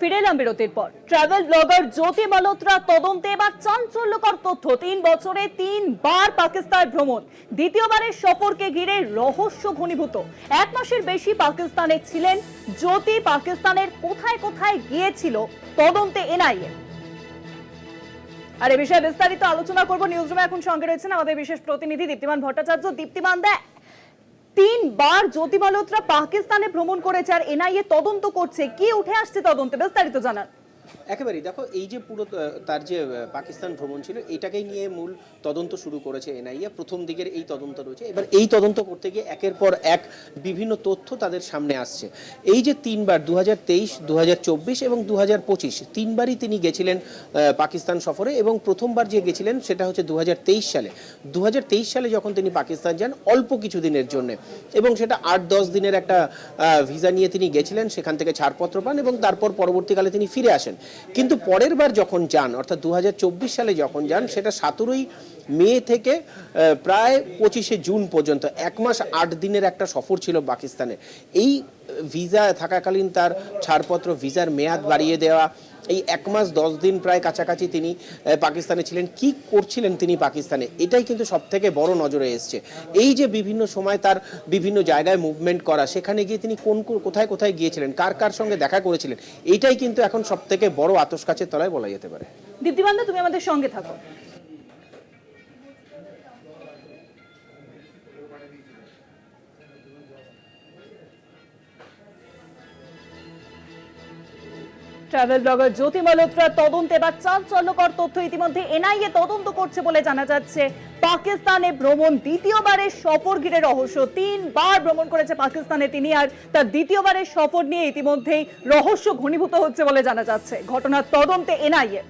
ফিরে এলাম বিরতির পর। ট্রাভেল ব্লগার জ্যোতি মালহোত্রা তদন্তে এবার চাঞ্চল্যকর তথ্য। তিন বছরে তিনবার পাকিস্তান ভ্রমণ। দ্বিতীয়বারের সফরকে ঘিরে রহস্য ঘনীভূত। এক মাসের বেশি পাকিস্তানে ছিলেন জ্যোতি। পাকিস্তানের কোথায় কোথায় গিয়েছিল তদন্তে এনআইএ। আর এ বিষয়ে বিস্তারিত আলোচনা করব। নিউজরুমে এখন সঙ্গে রয়েছেন আমাদের বিশেষ প্রতিনিধি দীপ্তিমান ভট্টাচার্য। দীপ্তিমান দা তিনবার জ্যোতি মালহোত্রা পাকিস্তানে ভ্রমণ করেছে আর এনআইএ তদন্ত করছে। কি উঠে আসছে তদন্তে? বিস্তারিত জানান। একেবারেই। দেখো, এই যে পুরো তার যে পাকিস্তান ভ্রমণ ছিল, এটাকেই নিয়ে মূল তদন্ত শুরু করেছে এনআইএ। প্রথম দিকের এই তদন্ত রয়েছে। এবার এই তদন্ত করতে গিয়ে একের পর এক বিভিন্ন তথ্য তাদের সামনে আসছে। এই যে তিনবার দু হাজার তেইশ দু হাজার চব্বিশ এবং দু হাজার পঁচিশ, তিনবারই তিনি গেছিলেন পাকিস্তান সফরে এবং প্রথমবার যে গেছিলেন সেটা হচ্ছে দু হাজার তেইশ সালে। দু হাজার তেইশ সালে যখন তিনি পাকিস্তান যান, অল্প কিছু দিনের জন্য এবং সেটা আট, দশ দিনের একটা ভিসা নিয়ে তিনি গেছিলেন, সেখান থেকে ছাড়পত্র পান এবং তারপর পরবর্তীকালে তিনি ফিরে আসেন। কিন্তু পরের বার যখন যান, অর্থাৎ দুহাজার চব্বিশ সালে যখন যান, সেটা সতেরোই মে থেকে প্রায় পঁচিশে জুন পর্যন্ত, এক মাস আট দিনের একটা সফর ছিল পাকিস্তানে এই ভিসা থাকাকালীন তার ছাড়পত্র, ভিসার মেয়াদ বাড়িয়ে দেওয়া এই এক মাস, দশ দিন প্রায় কাছাকাছি তিনি পাকিস্তানে ছিলেন। কি করছিলেন তিনি পাকিস্তানে? এটাই কিন্তু সব থেকে বড় নজরে এসছে। এই যে বিভিন্ন সময় তার বিভিন্ন জায়গায় মুভমেন্ট করা, সেখানে গিয়ে তিনি কোন কোথায় কোথায় গিয়েছিলেন? কার কার সঙ্গে দেখা করেছিলেন? এটাই কিন্তু এখন সব থেকে বড় আতস কাছের তলায় বলা যেতে পারে। দীপ্তিবান্ধা তুমি আমাদের সঙ্গে থাকো। ট্রাভেল ব্লগার জ্যোতি মালহোত্রার তদন্তে এবার চাঞ্চল্যকর তথ্য ইতিমধ্যে এনআইএ তদন্ত করছে বলে জানা যাচ্ছে। পাকিস্তানে ভ্রমণ দ্বিতীয়বারের সফর ঘিরে রহস্য। তিনবার ভ্রমণ করেছে পাকিস্তানে তিনি আর তার দ্বিতীয়বারের সফর নিয়ে ইতিমধ্যেই রহস্য ঘনীভূত হচ্ছে বলে জানা যাচ্ছে। ঘটনার তদন্তে এনআইএ